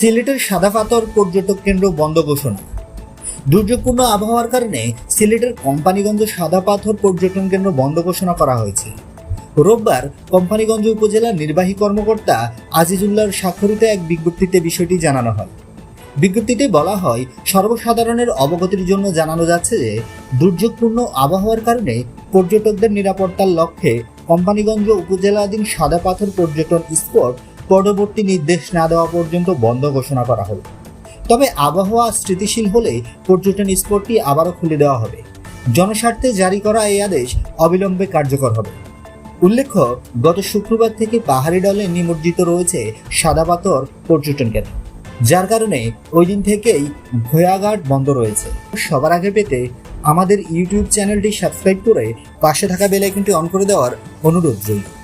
সিলেটের সাদা পাথর পর্যটক কেন্দ্র বন্ধ ঘোষণা। দুর্যোগপূর্ণ আবহাওয়ার কারণে সিলেটের কোম্পানিগঞ্জ সাদা পাথর পর্যটন কেন্দ্র বন্ধ ঘোষণা করা হয়েছে। রোববার কোম্পানিগঞ্জ উপজেলার নির্বাহী কর্মকর্তা আজিজুল্লাহর স্বাক্ষরিত এক বিজ্ঞপ্তিতে বিষয়টি জানানো হয়। বিজ্ঞপ্তিতে বলা হয়, সর্বসাধারণের অবগতির জন্য জানানো যাচ্ছে যে, দুর্যোগপূর্ণ আবহাওয়ার কারণে পর্যটকদের নিরাপত্তার লক্ষ্যে কোম্পানিগঞ্জ উপজেলাধীন সাদা পাথর পর্যটন স্পট পরবর্তী নির্দেশ না দেওয়া পর্যন্ত বন্ধ ঘোষণা করা হলো। তবে আবহাওয়া স্থিতিশীল হলে পর্যটন স্পটটি আবারও খুলে দেওয়া হবে। জনস্বার্থে জারি করা এই আদেশ অবিলম্বে কার্যকর হবে। উল্লেখ্য, গত শুক্রবার থেকে পাহাড়ি ডলে নিমজ্জিত রয়েছে সাদা পাথর পর্যটন কেন্দ্র। যার কারণে ওই দিন থেকেই ভয়াঘাট বন্ধ রয়েছে। সবার আগে পেতে আমাদের ইউটিউব চ্যানেলটি সাবস্ক্রাইব করে পাশে থাকা বেল আইকনটি অন করে দেওয়ার অনুরোধ রইল।